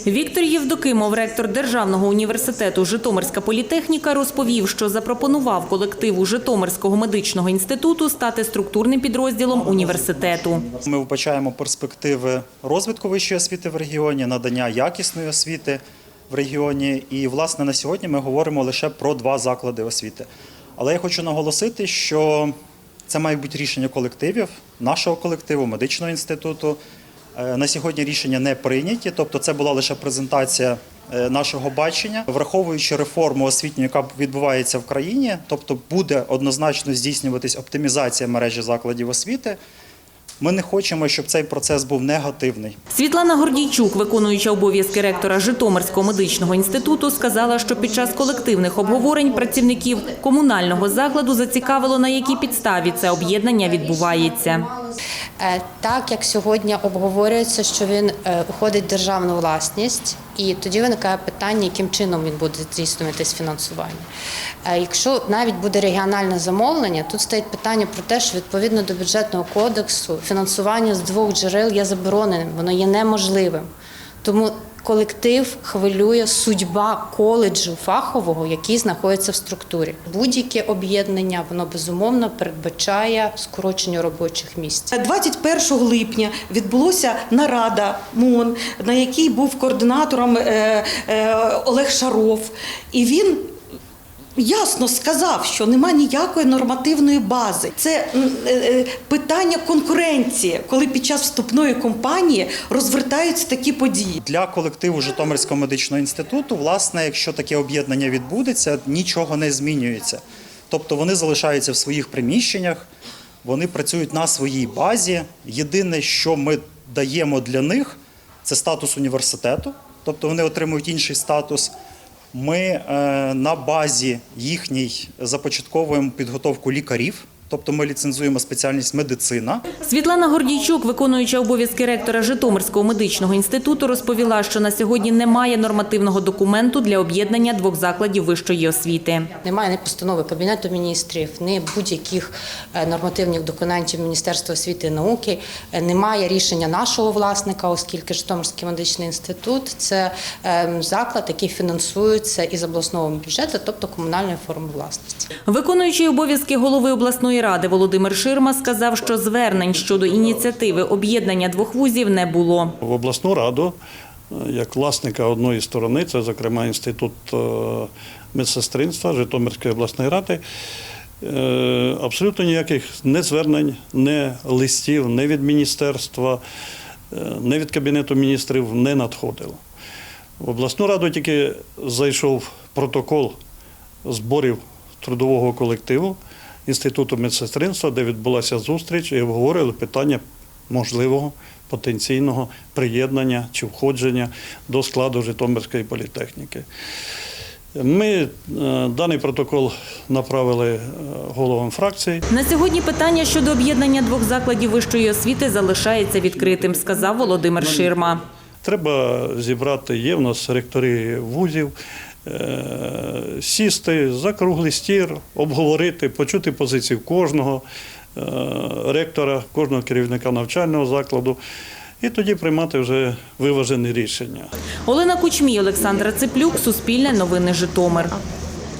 Віктор Євдокимов, ректор Державного університету Житомирська політехніка, розповів, що запропонував колективу Житомирського медичного інституту стати структурним підрозділом університету. Ми вбачаємо перспективи розвитку вищої освіти в регіоні, надання якісної освіти в регіоні. І, власне, на сьогодні ми говоримо лише про два заклади освіти. Але я хочу наголосити, що це має бути рішення колективів, нашого колективу, медичного інституту. Е, На сьогодні рішення не прийняті, тобто це була лише презентація е, нашого бачення, враховуючи реформу освітню, яка відбувається в країні, тобто буде однозначно здійснюватись оптимізація мережі закладів освіти. Ми не хочемо, щоб цей процес був негативний. Світлана Гордійчук, виконуюча обов'язки ректора Житомирського медичного інституту, сказала, що під час колективних обговорень працівників комунального закладу зацікавило, на якій підставі це об'єднання відбувається. Е, Так як сьогодні обговорюється, що він е, уходить в державну власність, і тоді виникає питання, яким чином він буде здійснюватись фінансування. Е, Якщо навіть буде регіональне замовлення, тут стоїть питання про те, що відповідно до бюджетного кодексу фінансування з двох джерел є забороненим, воно є неможливим. Тому колектив хвилює судьба коледжу фахового, який знаходиться в структурі. Будь-яке об'єднання воно безумовно передбачає скорочення робочих місць. 21 липня відбулося нарада МОН, на якій був координатором е, е, Олег Шаров, і він. Ясно сказав, що нема ніякої нормативної бази. Це е, е, питання конкуренції, коли під час вступної кампанії розвертаються такі події. Для колективу Житомирського медичного інституту, власне, якщо таке об'єднання відбудеться, нічого не змінюється. Тобто вони залишаються в своїх приміщеннях, вони працюють на своїй базі. Єдине, що ми даємо для них, це статус університету, тобто вони отримують інший статус. Ми е, на базі їхній започатковуємо підготовку лікарів, тобто ми ліцензуємо спеціальність медицина. Світлана Гордійчук, виконуюча обов'язки ректора Житомирського медичного інституту, розповіла, що на сьогодні немає нормативного документу для об'єднання двох закладів вищої освіти. Немає ні постанови Кабінету міністрів, ні будь-яких е, нормативних документів Міністерства освіти і науки. Е, Немає рішення нашого власника, оскільки Житомирський медичний інститут це е, заклад, який фінансується із обласного бюджету, тобто комунальної форми власності. Виконуючий обов'язки голови обласної ради Володимир Ширма сказав, що звернень щодо ініціативи об'єднання двох вузів не було. в обласну раду е, як власника одної сторони, це, зокрема, інститут е, медсестринства Житомирської обласної ради. е, Абсолютно ніяких не звернень, не листів, не від міністерства, не від Кабінету міністрів не надходило. В обласну раду тільки зайшов протокол зборів трудового колективу Інституту медсестринства, де відбулася зустріч і обговорили питання можливого потенційного приєднання чи входження до складу Житомирської політехніки. Ми е, даний протокол направили е, головам фракцій. На сьогодні питання щодо об'єднання двох закладів вищої освіти залишається відкритим, сказав Володимир Ширма. Треба зібрати, є в нас ректори вузів, сісти за круглий стір, обговорити, почути позицію кожного е, ректора, кожного керівника навчального закладу. І тоді приймати вже виважені рішення. Олена Кучмій, Олександра Циплюк, Суспільне новини Житомир.